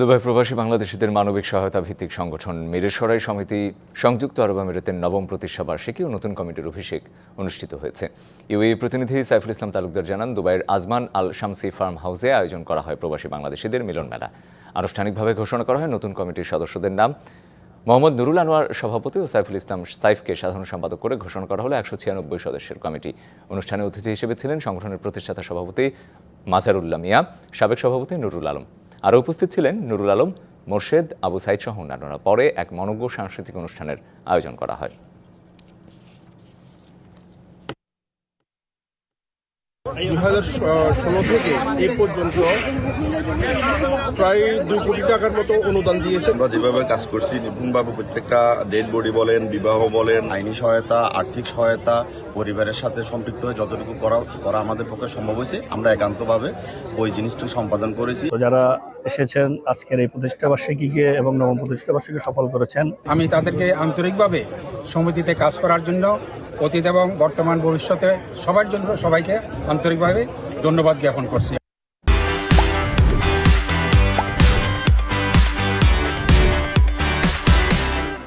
Dubai প্রবাসী বাংলাদেশিদের মানবিক সহায়তা ভিত্তিক সংগঠন মিরেসরাই সমিতি সংযুক্ত আরব আমিরাতের নবম প্রতিষ্ঠা বার্ষিকী ও নতুন কমিটির অভিষেক অনুষ্ঠিত হয়েছে। ইউএই প্রতিনিধি সাইফুল ইসলাম তালুকদার জানান, দুবাইয়ের আজমান আল শামসি ফার্ম হাউসে আয়োজন করা হয় প্রবাসী বাংলাদেশিদের মিলন মেলা। আনুষ্ঠানিকভাবে ঘোষণা করা হয় নতুন কমিটির সদস্যদের নাম। মোহাম্মদ নুরুল আনোয়ার সভাপতি ও সাইফুল ইসলাম সাইফকে সাধারণ সম্পাদক করে ঘোষণা করা হলো একশো ছিয়ানব্বই সদস্যের কমিটি। অনুষ্ঠানে অতিথি হিসেবে ছিলেন সংগঠনের প্রতিষ্ঠাতা সভাপতি মাজারুল্লাহ মিয়া সাবেক সভাপতি নুরুল আলম। আরও উপস্থিত ছিলেন নুরুল আলম মোর্শেদ আবু সাইদ সহ অন্যান্যরা। পরে এক মনজ্ঞ সাংস্কৃতিক অনুষ্ঠানের আয়োজন করা হয়। দুই হাজার ষোলো থেকে এই পর্যন্ত প্রায় দুই কোটি টাকার মতো অনুদান দিয়েছে। আমরা যেভাবে কাজ করছি নিপুণভাবে প্রত্যেকটা ডেড বডি বলেন বিবাহ বলেন আইনি সহায়তা আর্থিক সহায়তা পরিবারের সাথে সম্পৃক্ত হয়ে যতটুকু করা করা আমাদের পক্ষে সম্ভব হয়েছে আমরা একান্তভাবে ওই জিনিসটা সম্পাদন করেছি। তো যারা এসেছেন আজকের এই প্রতিষ্ঠা বার্ষিকীকে এবং নবম প্রতিষ্ঠা বার্ষিকী সফল করেছেন আমি তাদেরকে আন্তরিকভাবে সমিতিতে কাজ করার জন্য অতীত এবং বর্তমান ভবিষ্যতে সবার জন্য সবাইকে আন্তরিকভাবে ধন্যবাদ জ্ঞাপন করছি।